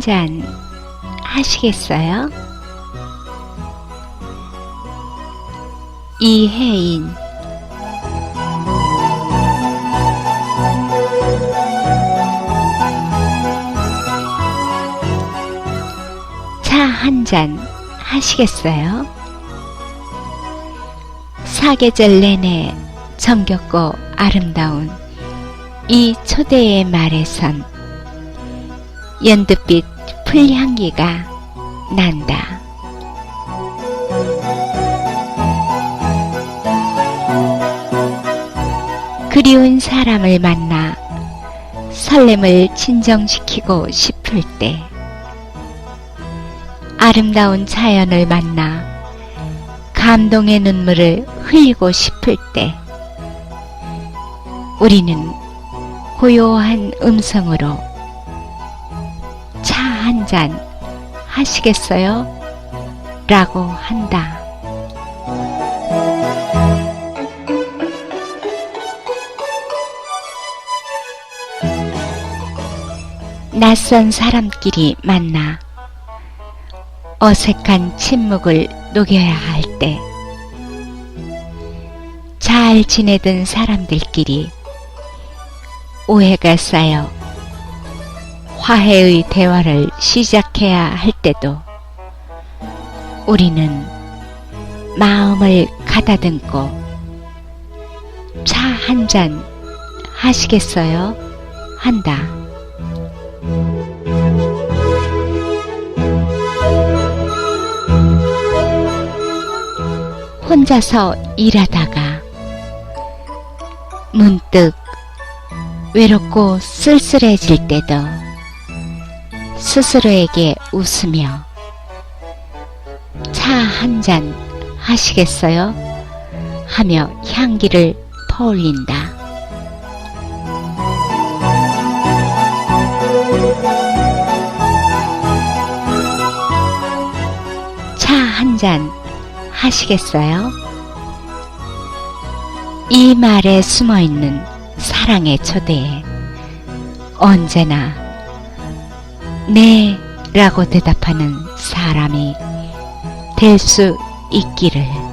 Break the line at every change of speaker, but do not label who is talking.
차한잔 하시겠어요? 이혜인 차 한 잔 하시겠어요? 사계절 내내 정겹고 아름다운 이 초대의 말에선 연두빛 풀향기가 난다. 그리운 사람을 만나 설렘을 진정시키고 싶을 때 아름다운 자연을 만나 감동의 눈물을 흘리고 싶을 때 우리는 고요한 음성으로 차 한잔 하시겠어요? 라고 한다. 낯선 사람끼리 만나 어색한 침묵을 녹여야 할 때, 잘 지내던 사람들끼리 오해가 쌓여 화해의 대화를 시작해야 할 때도 우리는 마음을 가다듬고 차 한 잔 하시겠어요? 한다. 혼자서 일하다가 문득 외롭고 쓸쓸해질 때도 스스로에게 웃으며 차 한 잔 하시겠어요? 하며 향기를 퍼올린다. 차 한 잔 하시겠어요? 이 말에 숨어 있는 사랑의 초대에 언제나 네 라고 대답하는 사람이 될 수 있기를.